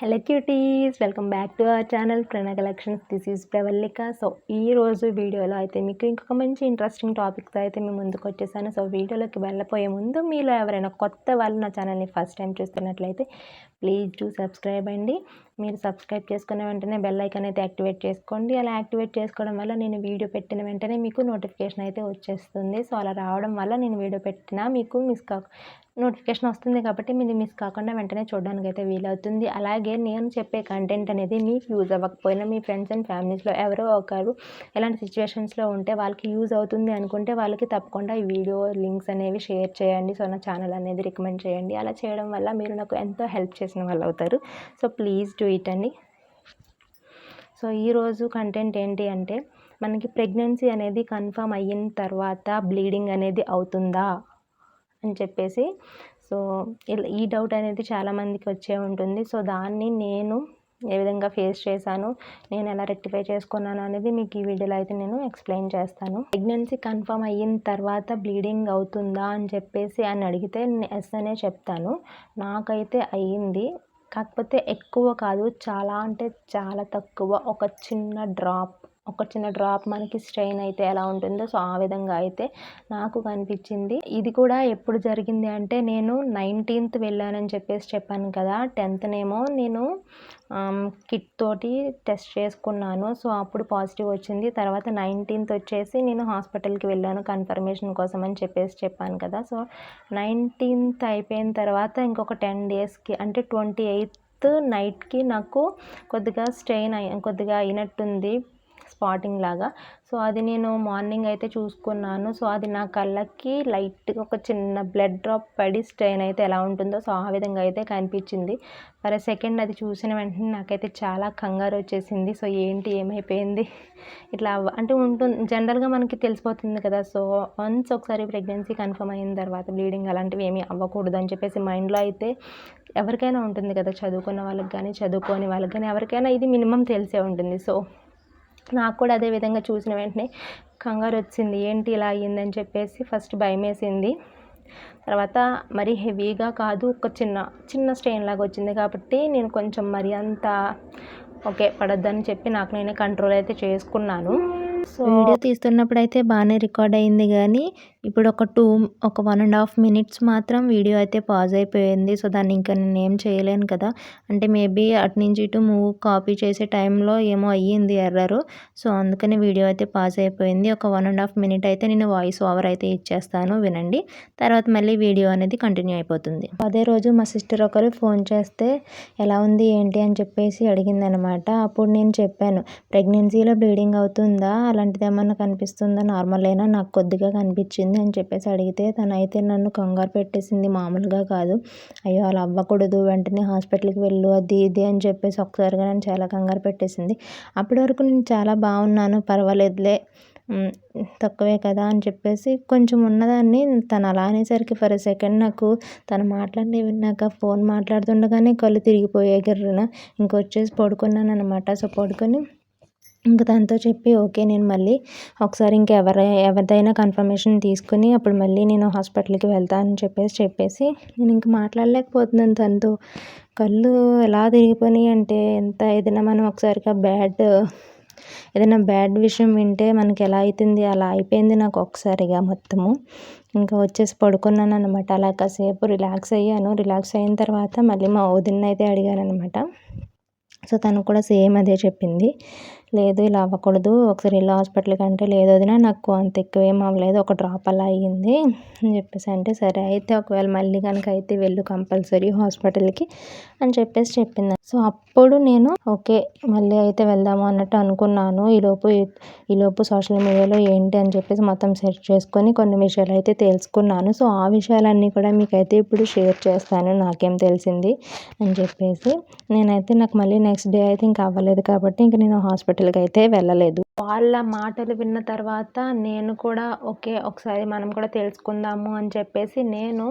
Hello cuties welcome back to our channel Prana collections. This is Pravallika so ఈ రోజు వీడియోలో అయితే మీకు ఇంకొక మంచి ఇంట్రెస్టింగ్ టాపిక్స్ అయితే మేము ముందుకు వచ్చేసాను. సో వీడియోలోకి వెళ్ళపోయే ముందు మీలో ఎవరైనా కొత్త వాళ్ళు నా ఛానల్ని ఫస్ట్ టైం చూస్తున్నట్లయితే ప్లీజ్ టు సబ్స్క్రైబ్ అండి. మీరు సబ్స్క్రైబ్ చేసుకున్న వెంటనే బెల్ ఐకాన్ అయితే యాక్టివేట్ చేసుకోండి. అలా యాక్టివేట్ చేసుకోవడం వల్ల నేను వీడియో పెట్టిన వెంటనే మీకు నోటిఫికేషన్ అయితే వచ్చేస్తుంది. సో అలా రావడం వల్ల నేను వీడియో పెట్టినా మీకు మిస్ కాక నోటిఫికేషన్ వస్తుంది కాబట్టి మీరు మిస్ కాకుండా వెంటనే చూడడానికి అయితే వీలవుతుంది. అలాగే నేను చెప్పే కంటెంట్ అనేది మీకు యూజ్ అవ్వకపోయినా మీ ఫ్రెండ్స్ అండ్ ఫ్యామిలీస్లో ఎవరో ఒకరు ఎలాంటి సిచ్యువేషన్స్లో ఉంటే వాళ్ళకి యూజ్ అవుతుంది అనుకుంటే వాళ్ళకి తప్పకుండా ఈ వీడియో లింక్స్ అనేవి షేర్ చేయండి. సో నా ఛానల్ అనేది రికమెండ్ చేయండి. అలా చేయడం వల్ల మీరు నాకు ఎంతో హెల్ప్ చేసిన వాళ్ళు అవుతారు. సో ప్లీజ్ డూ ఇట్ అండి. సో ఈరోజు కంటెంట్ ఏంటి అంటే మనకి ప్రెగ్నెన్సీ అనేది కన్ఫర్మ్ అయిన తర్వాత బ్లీడింగ్ అనేది అవుతుందా అని చెప్పేసి. సో ఈ డౌట్ అనేది చాలామందికి వచ్చే ఉంటుంది. సో దాన్ని నేను ఏ విధంగా ఫేస్ చేశాను నేను ఎలా రెక్టిఫై చేసుకున్నాను అనేది మీకు ఈ వీడియోలో అయితే నేను ఎక్స్ప్లెయిన్ చేస్తాను. ప్రెగ్నెన్సీ కన్ఫర్మ్ అయిన తర్వాత బ్లీడింగ్ అవుతుందా అని చెప్పేసి అని అడిగితే ఎస్ అనే చెప్తాను. నాకైతే అయ్యింది. కాకపోతే ఎక్కువ కాదు చాలా అంటే చాలా తక్కువ. ఒక చిన్న డ్రాప్ ఒక చిన్న డ్రాప్ మనకి స్ట్రెయిన్ అయితే ఎలా ఉంటుందో సో ఆ విధంగా అయితే నాకు కనిపించింది. ఇది కూడా ఎప్పుడు జరిగింది అంటే నేను నైన్టీన్త్ వెళ్ళానని చెప్పేసి చెప్పాను కదా టెన్త్నేమో నేను కిట్ తోటి టెస్ట్ చేసుకున్నాను. సో అప్పుడు పాజిటివ్ వచ్చింది. తర్వాత నైన్టీన్త్ వచ్చేసి నేను హాస్పిటల్కి వెళ్ళాను కన్ఫర్మేషన్ కోసం అని చెప్పేసి చెప్పాను కదా. సో నైన్టీన్త్ అయిపోయిన తర్వాత ఇంకొక టెన్ డేస్కి అంటే ట్వంటీ ఎయిత్ నైట్కి నాకు కొద్దిగా స్ట్రెయిన్ అయి కొద్దిగా అయినట్టుంది. స్పాటింగ్ లాగా. సో అది నేను మార్నింగ్ అయితే చూసుకున్నాను. సో అది నా కళ్ళకి లైట్గా ఒక చిన్న బ్లడ్ డ్రాప్ పడి స్ట్రెయిన్ అయితే ఎలా ఉంటుందో సో ఆ విధంగా అయితే కనిపించింది. ఫర్ సెకండ్ అది చూసిన వెంటనే నాకైతే చాలా కంగారు వచ్చేసింది. సో ఏంటి ఏమైపోయింది? ఇట్లా అంటే ఉంటుంది జనరల్గా మనకి తెలిసిపోతుంది కదా. సో వన్స్ ఒకసారి ప్రెగ్నెన్సీ కన్ఫర్మ్ అయిన తర్వాత బ్లీడింగ్ అలాంటివి ఏమీ అవ్వకూడదు అని చెప్పేసి మైండ్లో అయితే ఎవరికైనా ఉంటుంది కదా. చదువుకున్న వాళ్ళకి కానీ చదువుకోని వాళ్ళకి కానీ ఎవరికైనా ఇది మినిమం తెలిసే ఉంటుంది. సో నాకు కూడా అదే విధంగా చూసిన వెంటనే కంగారు వచ్చింది ఏంటి ఇలా అయ్యిందని చెప్పేసి ఫస్ట్ భయం వేసింది తర్వాత మరీ హెవీగా కాదు ఒక చిన్న చిన్న స్ట్రెయిన్ లాగా వచ్చింది కాబట్టి నేను కొంచెం మరి అంత ఓకే పడొద్దని చెప్పి నాకు నేనే కంట్రోల్ అయితే చేసుకున్నాను. సో వీడియో తీస్తున్నప్పుడు అయితే బాగానే రికార్డ్ అయింది కానీ ఇప్పుడు ఒక టూ ఒక వన్ అండ్ హాఫ్ మినిట్స్ మాత్రం వీడియో అయితే పాజ్ అయిపోయింది. సో దాన్ని ఇంకా నేను ఏం చేయలేను కదా. అంటే మేబీ అటు నుంచి ఇటు మూవ్ కాపీ చేసే టైంలో ఏమో అయ్యింది ఎర్రరు సో అందుకని వీడియో అయితే పాజ్ అయిపోయింది. ఒక వన్ అండ్ హాఫ్ మినిట్ అయితే నేను వాయిస్ ఓవర్ అయితే ఇచ్చేస్తాను. వినండి. తర్వాత మళ్ళీ వీడియో అనేది కంటిన్యూ అయిపోతుంది. అదే రోజు మా సిస్టర్ ఒకరు ఫోన్ చేస్తే ఎలా ఉంది? ఏంటి? అని చెప్పేసి అడిగింది అనమాట అప్పుడు నేను చెప్పాను ప్రెగ్నెన్సీలో బ్లీడింగ్ అవుతుందా? అలాంటిది ఏమన్నా కనిపిస్తుందా? నార్మల్ అయినా నాకు కొద్దిగా కనిపించింది. అని చెప్పేసి అడిగితే తనైతే నన్ను కంగారు పెట్టేసింది. మామూలుగా కాదు. అయ్యో అలా అవ్వకూడదు. వెంటనే హాస్పిటల్కి వెళ్ళు అది ఇది అని చెప్పేసి ఒకసారిగా నన్ను చాలా కంగారు పెట్టేసింది. అప్పటి వరకు నేను చాలా బాగున్నాను. పర్వాలేదులే. తక్కువే కదా అని చెప్పేసి కొంచెం ఉన్నదాన్ని తను అలా అనేసరికి ఫర్ సెకండ్ నాకు తను మాట్లాడి విన్నాక ఫోన్ మాట్లాడుతుండగానే కళ్ళు తిరిగిపోయాయి గిర్రన. ఇంకొచ్చేసి పడుకున్నాను అనమాట సో పడుకొని ఇంక తనతో చెప్పి ఓకే నేను మళ్ళీ ఒకసారి ఇంకెవరి ఎవరిదైనా కన్ఫర్మేషన్ తీసుకుని అప్పుడు మళ్ళీ నేను హాస్పిటల్కి వెళ్తానని చెప్పేసి చెప్పేసి నేను ఇంక మాట్లాడలేకపోతున్నాను తనతో. కళ్ళు ఎలా తిరిగిపోయినాయి అంటే ఎంత ఏదైనా మనం ఒకసారిగా బ్యాడ్ ఏదైనా బ్యాడ్ విషయం వింటే మనకి ఎలా అవుతుంది అలా అయిపోయింది నాకు ఒకసారిగా మొత్తము. ఇంకా వచ్చేసి పడుకున్నాను అనమాట అలా కాసేపు రిలాక్స్ అయ్యాను. రిలాక్స్ అయిన తర్వాత మళ్ళీ మా వదిన అయితే అడిగాను అనమాట సో తను కూడా సేమ్ అదే చెప్పింది. లేదు ఇలా అవ్వకూడదు. ఒకసారి వెళ్ళి హాస్పిటల్కి అంటే లేదు వదిన నాకు అంత ఎక్కువ ఏం అవ్వలేదు. ఒక డ్రాప్ అలా అయ్యింది అని చెప్పేసి అంటే సరే అయితే ఒకవేళ మళ్ళీ కనుక అయితే వెళ్ళు కంపల్సరీ హాస్పిటల్కి అని చెప్పేసి చెప్పింది. సో అప్పుడు నేను ఓకే మళ్ళీ అయితే వెళ్దాము అన్నట్టు అనుకున్నాను. ఈలోపు ఈలోపు సోషల్ మీడియాలో ఏంటి అని చెప్పేసి మొత్తం సెర్చ్ చేసుకొని కొన్ని విషయాలు అయితే తెలుసుకున్నాను. సో ఆ విషయాలన్నీ కూడా మీకైతే ఇప్పుడు షేర్ చేస్తాను. నాకేం తెలిసింది అని చెప్పేసి. నేనైతే నాకు మళ్ళీ నెక్స్ట్ డే అయితే ఇంకా అవ్వలేదు కాబట్టి ఇంక నేను హాస్పిటల్ హాస్పిటల్కి అయితే వెళ్ళలేదు. వాళ్ళ మాటలు విన్న తర్వాత నేను కూడా ఓకే ఒకసారి మనం కూడా తెలుసుకుందాము అని చెప్పేసి నేను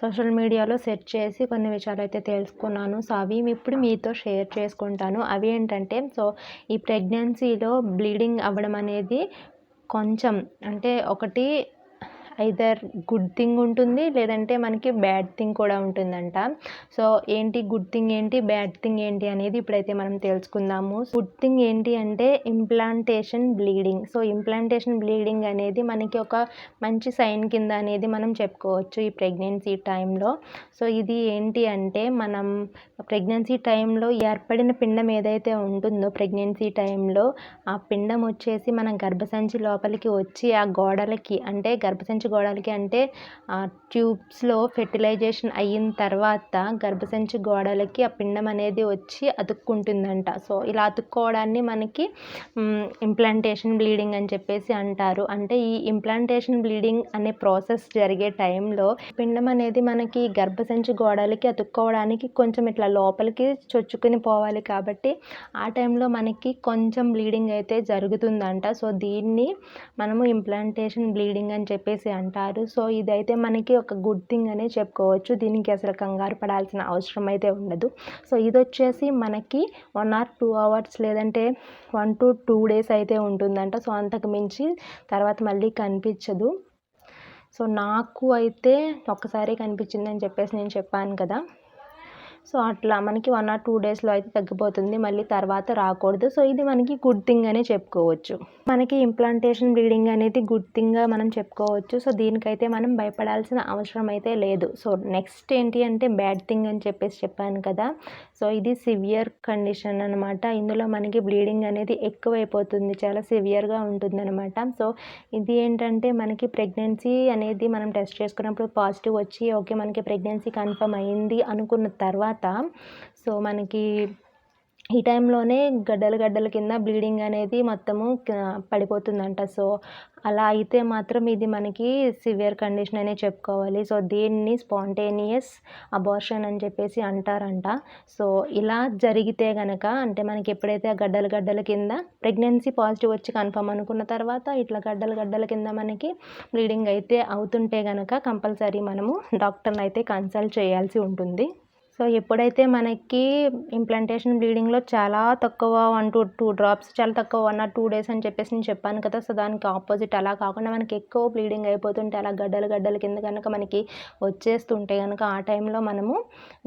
సోషల్ మీడియాలో సెర్చ్ చేసి కొన్ని విషయాలు అయితే తెలుసుకున్నాను. సో అవి ఇప్పుడు మీతో షేర్ చేసుకుంటాను. అవి ఏంటంటే సో ఈ ప్రెగ్నెన్సీలో బ్లీడింగ్ అవ్వడం అనేది కొంచెం అంటే ఒకటి ఐదర్ గుడ్ థింగ్ ఉంటుంది లేదంటే మనకి బ్యాడ్ థింగ్ కూడా ఉంటుందంట. సో ఏంటి గుడ్ థింగ్ ఏంటి బ్యాడ్ థింగ్ ఏంటి అనేది ఇప్పుడైతే మనం తెలుసుకుందాము. గుడ్ థింగ్ ఏంటి అంటే implantation bleeding so implantation bleeding అనేది మనకి ఒక మంచి సైన్ కింద అనేది మనం చెప్పుకోవచ్చు ఈ ప్రెగ్నెన్సీ టైంలో సో ఇది ఏంటి అంటే మనం ప్రెగ్నెన్సీ టైంలో ఏర్పడిన పిండం ఏదైతే ఉంటుందో ప్రెగ్నెన్సీ టైంలో ఆ పిండం వచ్చేసి మన గర్భసంచి లోపలికి వచ్చి ఆ గోడలకి అంటే గర్భసంచి గోడలకి అంటే ఆ ట్యూబ్స్లో ఫెర్టిలైజేషన్ అయిన తర్వాత గర్భసంచి గోడలకి ఆ పిండం అనేది వచ్చి అతుక్కుంటుందంట. సో ఇలా అతుక్కోవడాన్ని మనకి ఇంప్లాంటేషన్ బ్లీడింగ్ అని చెప్పేసి అంటారు. అంటే ఈ ఇంప్లాంటేషన్ బ్లీడింగ్ అనే ప్రాసెస్ జరిగే టైంలో పిండం అనేది మనకి గర్భసంచి గోడలకి అతుక్కోవడానికి కొంచెం ఇట్లా లోపలికి చొచ్చుకుని పోవాలి కాబట్టి ఆ టైంలో మనకి కొంచెం బ్లీడింగ్ అయితే జరుగుతుందంట. సో దీన్ని మనము ఇంప్లాంటేషన్ బ్లీడింగ్ అని చెప్పేసి అంటారు. సో ఇదైతే మనకి ఒక గుడ్ థింగ్ అనే చెప్పుకోవచ్చు. దీనికి అసలు కంగారు పడాల్సిన అవసరం అయితే ఉండదు. సో ఇది వచ్చేసి మనకి వన్ ఆర్ టూ అవర్స్ లేదంటే వన్ టు టూ డేస్ అయితే ఉంటుందంట. సో అంతకు మించి తర్వాత మళ్ళీ కనిపించదు. సో నాకు అయితే ఒక్కసారి కనిపించిందని చెప్పేసి నేను చెప్పాను కదా. సో అట్లా మనకి వన్ ఆర్ టూ డేస్లో అయితే తగ్గిపోతుంది. మళ్ళీ తర్వాత రాకూడదు. సో ఇది మనకి గుడ్ థింగ్ అనే చెప్పుకోవచ్చు. మనకి ఇంప్లాంటేషన్ బ్లీడింగ్ అనేది గుడ్ థింగ్గా మనం చెప్పుకోవచ్చు. సో దీనికైతే మనం భయపడాల్సిన అవసరం అయితే లేదు. సో నెక్స్ట్ ఏంటి అంటే బ్యాడ్ థింగ్ అని చెప్పేసి చెప్పాను కదా. సో ఇది సివియర్ కండిషన్ అనమాట ఇందులో మనకి బ్లీడింగ్ అనేది ఎక్కువైపోతుంది. చాలా సివియర్గా ఉంటుంది అనమాట సో ఇది ఏంటంటే మనకి ప్రెగ్నెన్సీ అనేది మనం టెస్ట్ చేసుకున్నప్పుడు పాజిటివ్ వచ్చి ఓకే మనకి ప్రెగ్నెన్సీ కన్ఫర్మ్ అయింది అనుకున్న తర్వాత సో మనకి ఈ టైంలోనే గడ్డలు గడ్డల కింద బ్లీడింగ్ అనేది మొత్తము పడిపోతుందంట. సో అలా అయితే మాత్రం ఇది మనకి సివియర్ కండిషన్ అనే చెప్పుకోవాలి. సో దీన్ని స్పాంటేనియస్ అబార్షన్ అని చెప్పేసి అంటారంట. సో ఇలా జరిగితే కనుక అంటే మనకి ఎప్పుడైతే ఆ గడ్డల గడ్డల కింద ప్రెగ్నెన్సీ పాజిటివ్ వచ్చి కన్ఫర్మ్ అనుకున్న తర్వాత ఇట్లా గడ్డలు గడ్డల కింద మనకి బ్లీడింగ్ అయితే అవుతుంటే కనుక కంపల్సరీ మనము డాక్టర్ని అయితే కన్సల్ట్ చేయాల్సి ఉంటుంది. సో ఎప్పుడైతే మనకి ఇంప్లాంటేషన్ బ్లీడింగ్లో చాలా తక్కువ వన్ టు టూ డ్రాప్స్ చాలా తక్కువ వన్ ఆర్ టూ డేస్ అని చెప్పేసి నేను చెప్పాను కదా సో దానికి ఆపోజిట్ అలా కాకుండా మనకి ఎక్కువ బ్లీడింగ్ అయిపోతుంటే అలా గడ్డలు గడ్డల కింద కనుక మనకి వచ్చేస్తుంటే కనుక ఆ టైంలో మనము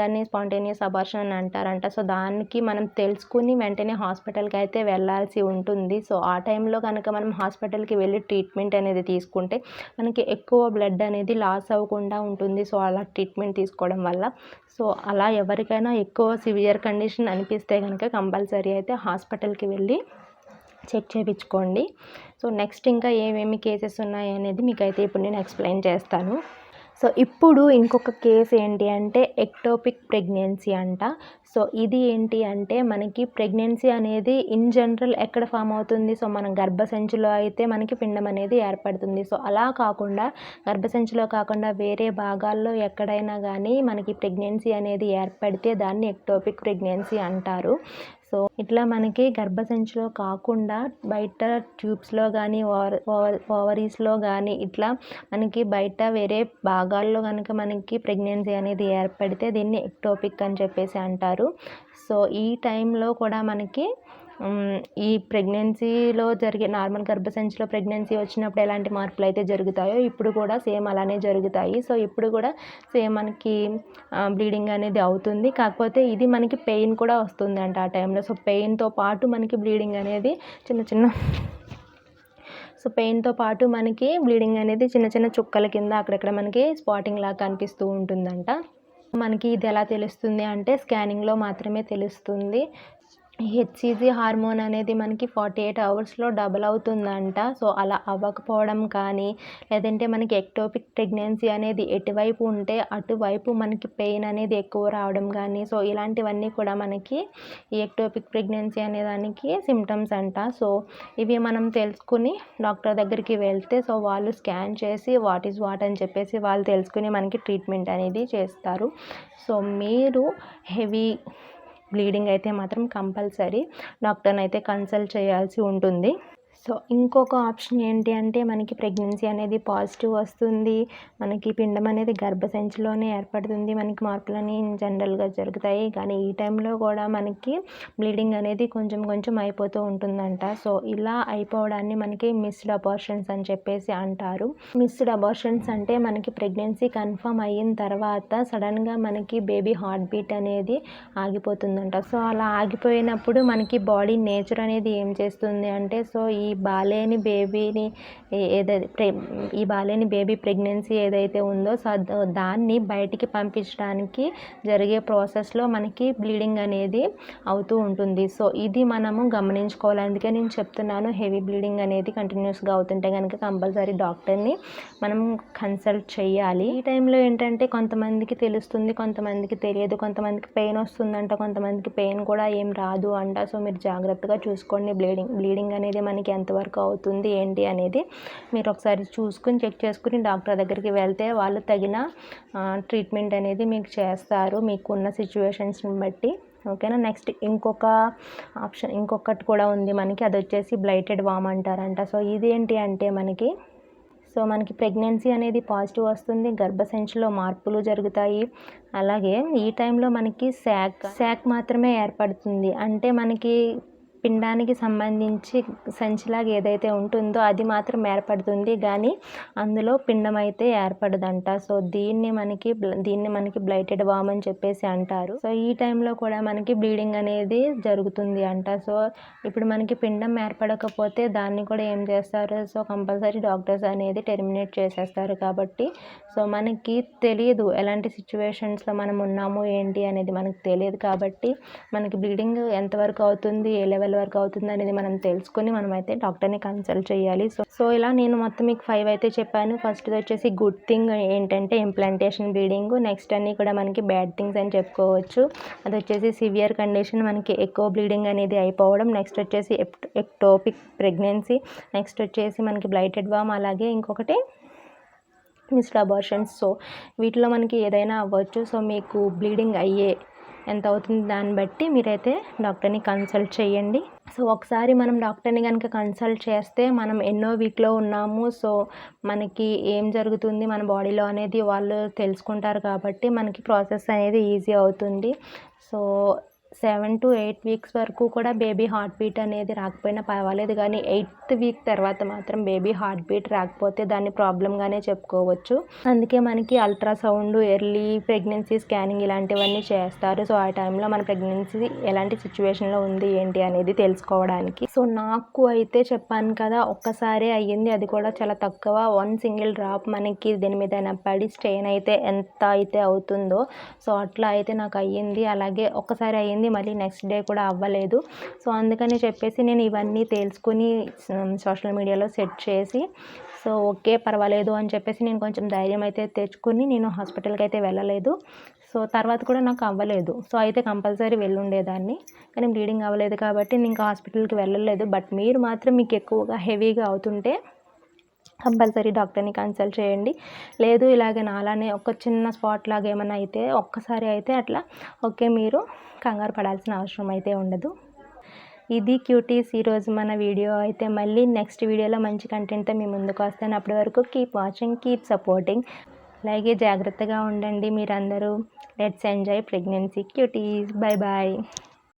దాన్ని స్పాంటేనియస్ అబార్షన్ అని అంటారంట. సో దానికి మనం తెలుసుకుని వెంటనే హాస్పిటల్కి అయితే వెళ్ళాల్సి ఉంటుంది. సో ఆ టైంలో కనుక మనం హాస్పిటల్కి వెళ్ళి ట్రీట్మెంట్ అనేది తీసుకుంటే మనకి ఎక్కువ బ్లడ్ అనేది లాస్ అవ్వకుండా ఉంటుంది. సో అలా ట్రీట్మెంట్ తీసుకోవడం వల్ల. సో అలా అలా ఎవరికైనా ఎక్కువ సివియర్ కండిషన్ అనిపిస్తే కనుక కంపల్సరీ అయితే హాస్పిటల్కి వెళ్ళి చెక్ చేయించుకోండి సో నెక్స్ట్ ఇంకా ఏమేమి కేసెస్ ఉన్నాయి అనేది మీకైతే ఇప్పుడు నేను ఎక్స్ప్లెయిన్ చేస్తాను. సో ఇప్పుడు ఇంకొక కేసు ఏంటి అంటే ఎక్టోపిక్ ప్రెగ్నెన్సీ అంట. సో ఇది ఏంటి అంటే మనకి ప్రెగ్నెన్సీ అనేది ఇన్ జనరల్ ఎక్కడ ఫామ్ అవుతుంది? సో మనం గర్భసంచిలో అయితే మనకి పిండం అనేది ఏర్పడుతుంది. సో అలా కాకుండా గర్భసంచిలో కాకుండా వేరే భాగాల్లో ఎక్కడైనా కానీ మనకి ప్రెగ్నెన్సీ అనేది ఏర్పడితే దాన్ని ఎక్టోపిక్ ప్రెగ్నెన్సీ అంటారు. సో ఇట్లా మనకి గర్భసంచిలో కాకుండా బయట ట్యూబ్స్లో కానీ ఓవర్ ఓవర్ ఓవరీస్లో కానీ ఇట్లా మనకి బయట వేరే భాగాల్లో కనుక మనకి ప్రెగ్నెన్సీ అనేది ఏర్పడితే దీన్ని ఎక్టోపిక్ అని చెప్పేసి అంటారు. సో ఈ టైంలో కూడా మనకి ఈ ప్రెగ్నెన్సీలో జరిగే నార్మల్ గర్భసంచిలో ప్రెగ్నెన్సీ వచ్చినప్పుడు ఎలాంటి మార్పులు అయితే జరుగుతాయో ఇప్పుడు కూడా సేమ్ అలానే జరుగుతాయి. సో ఇప్పుడు కూడా సేమ్ మనకి బ్లీడింగ్ అనేది అవుతుంది. కాకపోతే ఇది మనకి పెయిన్ కూడా వస్తుందంట ఆ టైంలో. సో పెయిన్తో పాటు మనకి బ్లీడింగ్ అనేది చిన్న చిన్న సో పెయిన్తో పాటు మనకి బ్లీడింగ్ అనేది చిన్న చిన్న చుక్కల కింద అక్కడక్కడ మనకి స్పాటింగ్ లాగా కనిపిస్తూ ఉంటుందంట. మనకి ఇది ఎలా తెలుస్తుంది అంటే స్కానింగ్లో మాత్రమే తెలుస్తుంది. హెచ్సిజి హార్మోన్ అనేది మనకి ఫార్టీ ఎయిట్ అవర్స్లో డబల్ అవుతుందంట. సో అలా అవ్వకపోవడం కానీ లేదంటే మనకి ఎక్టోపిక్ ప్రెగ్నెన్సీ అనేది ఎటువైపు ఉంటే అటువైపు మనకి పెయిన్ అనేది ఎక్కువ రావడం కానీ సో ఇలాంటివన్నీ కూడా మనకి ఈ ఎక్టోపిక్ ప్రెగ్నెన్సీ అనే దానికి సిమ్టమ్స్ అంట. సో ఇవి మనం తెలుసుకుని డాక్టర్ దగ్గరికి వెళ్తే సో వాళ్ళు స్కాన్ చేసి వాట్ ఈజ్ వాట్ అని చెప్పేసి వాళ్ళు తెలుసుకుని మనకి ట్రీట్మెంట్ అనేది చేస్తారు. సో మీరు హెవీ బ్లీడింగ్ అయితే మాత్రం కంపల్సరీ. డాక్టర్ని అయితే కన్సల్ట్ చేయాల్సి ఉంటుంది. సో ఇంకొక ఆప్షన్ ఏంటి అంటే మనకి ప్రెగ్నెన్సీ అనేది పాజిటివ్ వస్తుంది. మనకి పిండం అనేది గర్భసంచిలోనే ఏర్పడుతుంది. మనకి మార్పులని జనరల్గా జరుగుతాయి. కానీ ఈ టైంలో కూడా మనకి బ్లీడింగ్ అనేది కొంచెం కొంచెం అయిపోతూ ఉంటుందంట. సో ఇలా అయిపోవడాన్ని మనకి మిస్డ్ అబార్షన్స్ అని చెప్పేసి అంటారు. మిస్డ్ అబార్షన్స్ అంటే మనకి ప్రెగ్నెన్సీ కన్ఫర్మ్ అయిన తర్వాత సడన్గా మనకి బేబీ హార్ట్ బీట్ అనేది ఆగిపోతుందంట. సో అలా ఆగిపోయినప్పుడు మనకి బాడీ నేచర్ అనేది ఏం చేస్తుంది అంటే సో ఈ బాలేని బేబీని ఏదైతే ఈ బాలేని బేబీ ప్రెగ్నెన్సీ ఏదైతే ఉందో సో దాన్ని బయటికి పంపించడానికి జరిగే ప్రాసెస్లో మనకి బ్లీడింగ్ అనేది అవుతూ ఉంటుంది. సో ఇది మనము గమనించుకోవాలి. అందుకే నేను చెప్తున్నాను హెవీ బ్లీడింగ్ అనేది కంటిన్యూస్గా అవుతుంటే కనుక కంపల్సరీ డాక్టర్ని మనం కన్సల్ట్ చేయాలి. ఈ టైంలో ఏంటంటే కొంతమందికి తెలుస్తుంది కొంతమందికి తెలియదు కొంతమందికి పెయిన్ వస్తుందంట కొంతమందికి పెయిన్ కూడా ఏం రాదు అంట. సో మీరు జాగ్రత్తగా చూసుకోండి. బ్లీడింగ్ బ్లీడింగ్ అనేది మనకి ఎంతవరకు అవుతుంది ఏంటి అనేది మీరు ఒకసారి చూసుకుని చెక్ చేసుకుని డాక్టర్ దగ్గరికి వెళ్తే వాళ్ళు తగిన ట్రీట్మెంట్ అనేది మీకు చేస్తారు మీకున్న సిచ్యువేషన్స్ని బట్టి. ఓకేనా? నెక్స్ట్ ఇంకొక ఆప్షన్ ఇంకొకటి కూడా ఉంది మనకి అది వచ్చేసి బ్లైటెడ్ వామ్ అంటారంట. సో ఇది ఏంటి అంటే మనకి సో మనకి ప్రెగ్నెన్సీ అనేది పాజిటివ్ వస్తుంది గర్భసంచిలో మార్పులు జరుగుతాయి. అలాగే ఈ టైంలో మనకి శాక్ శాక్ మాత్రమే ఏర్పడుతుంది. అంటే మనకి పిండానికి సంబంధించి సంచిలాగా ఏదైతే ఉంటుందో అది మాత్రం ఏర్పడుతుంది. కానీ అందులో పిండం అయితే ఏర్పడదంట. సో దీన్ని మనకి దీన్ని మనకి బ్లైటెడ్ వామ్ అని చెప్పేసి అంటారు. సో ఈ టైంలో కూడా మనకి బ్లీడింగ్ అనేది జరుగుతుంది అంట. సో ఇప్పుడు మనకి పిండం ఏర్పడకపోతే దాన్ని కూడా ఏం చేస్తారు? సో కంపల్సరీ డాక్టర్స్ అనేది టెర్మినేట్ చేసేస్తారు కాబట్టి. సో మనకి తెలియదు ఎలాంటి సిచ్యువేషన్స్లో మనం ఉన్నాము ఏంటి అనేది మనకు తెలియదు కాబట్టి మనకి బ్లీడింగ్ ఎంతవరకు అవుతుంది ఏ లెవెల్ వరకు అవుతుంది అనేది మనం తెలుసుకొని మనం అయితే డాక్టర్ని కన్సల్ట్ చేయాలి. సో సో ఇలా నేను మొత్తం మీకు ఫైవ్ అయితే చెప్పాను. ఫస్ట్ వచ్చేసి గుడ్ థింగ్ ఏంటంటే ఇంప్లాంటేషన్ బ్లీడింగ్. నెక్స్ట్ అన్నీ కూడా మనకి బ్యాడ్ థింగ్స్ అని చెప్పుకోవచ్చు. అది వచ్చేసి సివియర్ కండిషన్ మనకి ఎక్కువ బ్లీడింగ్ అనేది అయిపోవడం. నెక్స్ట్ వచ్చేసి ఎక్టోపిక్ ప్రెగ్నెన్సీ. నెక్స్ట్ వచ్చేసి మనకి బ్లైటెడ్ వామ్ అలాగే ఇంకొకటి మిస్డ్ అబార్షన్స్. సో వీటిలో మనకి ఏదైనా అవ్వచ్చు. సో మీకు బ్లీడింగ్ అయ్యే ఎంత అవుతుంది దాన్ని బట్టి మీరైతే డాక్టర్ని కన్సల్ట్ చేయండి. సో ఒకసారి మనం డాక్టర్ని కనుక కన్సల్ట్ చేస్తే మనం ఎన్నో వీక్లో ఉన్నాము. సో మనకి ఏం జరుగుతుంది? మన బాడీలో అనేది వాళ్ళు తెలుసుకుంటారు కాబట్టి మనకి ప్రాసెస్ అనేది ఈజీ అవుతుంది. So seven to eight weeks వరకు కూడా బేబీ హార్ట్ బీట్ అనేది రాకపోయినా పర్వాలేదు కానీ ఎయిత్ వీక్ తర్వాత మాత్రం బేబీ హార్ట్ బీట్ రాకపోతే దాన్ని ప్రాబ్లంగానే చెప్పుకోవచ్చు. అందుకే మనకి అల్ట్రాసౌండ్ ఎర్లీ ప్రెగ్నెన్సీ స్కానింగ్ ఇలాంటివన్నీ చేస్తారు. సో ఆ టైంలో మన ప్రెగ్నెన్సీ ఎలాంటి సిచ్యువేషన్లో ఉంది ఏంటి అనేది తెలుసుకోవడానికి. సో నాకు అయితే చెప్పాను కదా ఒక్కసారే అయ్యింది. అది కూడా చాలా తక్కువ. వన్ సింగిల్ డ్రాప్ మనకి దీని మీద పడి స్ట్రెయిన్ అయితే ఎంత అయితే అవుతుందో సో అట్లా అయితే నాకు అయ్యింది. అలాగే ఒక్కసారి అయ్యింది అయింది మళ్ళీ నెక్స్ట్ డే కూడా అవ్వలేదు. సో అందుకని చెప్పేసి నేను ఇవన్నీ తెలుసుకుని సోషల్ మీడియాలో సెట్ చేసి సో ఓకే పర్వాలేదు అని చెప్పేసి నేను కొంచెం ధైర్యం అయితే తెచ్చుకుని నేను హాస్పిటల్కి అయితే వెళ్ళలేదు. సో తర్వాత కూడా నాకు అవ్వలేదు. సో అయితే కంపల్సరీ వెళ్ళుండేదాన్ని. కానీ బ్లీడింగ్ అవ్వలేదు కాబట్టి నేను ఇంకా హాస్పిటల్కి వెళ్ళలేదు. బట్ మీరు మాత్రం మీకు ఎక్కువగా హెవీగా అవుతుంటే కంపల్సరీ డాక్టర్ని కన్సల్ట్ చేయండి. లేదు ఇలాగే నాలానే ఒక చిన్న స్పాట్ లాగా ఏమైనా అయితే ఒక్కసారి అయితే అట్లా ఓకే మీరు కంగారు పడాల్సిన అవసరం అయితే ఉండదు. ఇది క్యూటీస్ ఈరోజు మన వీడియో. అయితే మళ్ళీ నెక్స్ట్ వీడియోలో మంచి కంటెంట్తో మీ ముందుకు వస్తాను. అప్పటి వరకు కీప్ వాచింగ్ కీప్ సపోర్టింగ్ అలాగే జాగ్రత్తగా ఉండండి మీరందరూ. Let's enjoy pregnancy cuties bye bye